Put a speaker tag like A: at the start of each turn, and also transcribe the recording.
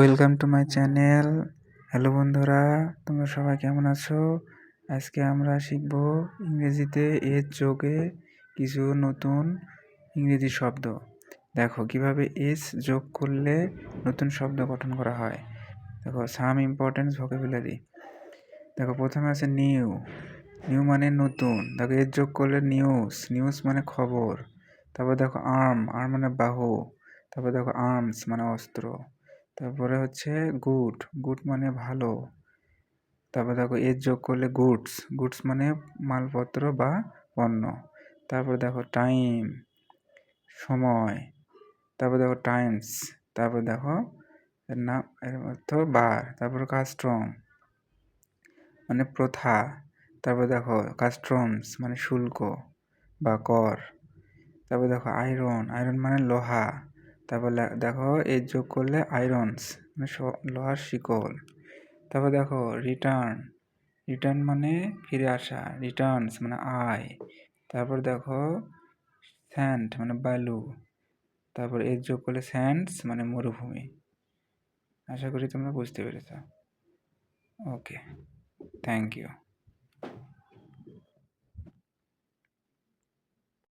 A: Welcome to my channel hello বন্ধুরা, তোমরা সবাই কেমন আছো? আজকে আমরা শিখব ইংরেজিতে এর যোগে কিছু নতুন ইংরেজি শব্দ। দেখো, কীভাবে এস যোগ করলে নতুন শব্দ গঠন করা হয়। দেখো সাম ইম্পর্টেন্স ভোকাবুলারি দেখো, প্রথমে আছে নিউ নিউ মানে নতুন। দেখো, এর যোগ করলে নিউজ নিউজ মানে খবর। তারপর দেখো আর্ম আর্ম মানে বাহু। তারপর দেখো আর্মস মানে অস্ত্র। তারপরে হচ্ছে গুড গুড মানে ভালো। তারপর দেখো এর যোগ করলে গুডস গুডস মানে মালপত্র বা পণ্য। তারপর দেখো টাইম, সময়, তারপর দেখো টাইমস, তারপর দেখো এর নাম, এর অর্থ বার, তারপর কাস্টম মানে প্রথা। তারপর দেখো কাস্টমস মানে শুল্ক বা কর। তারপর দেখো আয়রন আয়রন মানে লোহা। তারপর দেখো, এর যোগ করলে আয়রনস মানে লোহার শিকল। তারপর দেখো রিটার্ন রিটার্ন মানে ফিরে আসা রিটার্নস মানে আয়। তারপর দেখো স্যান্ড মানে বালু। তারপর এর যোগ করলে স্যান্ডস মানে মরুভূমি। আশা করি তোমরা বুঝতে পেরেছ। Okay thank you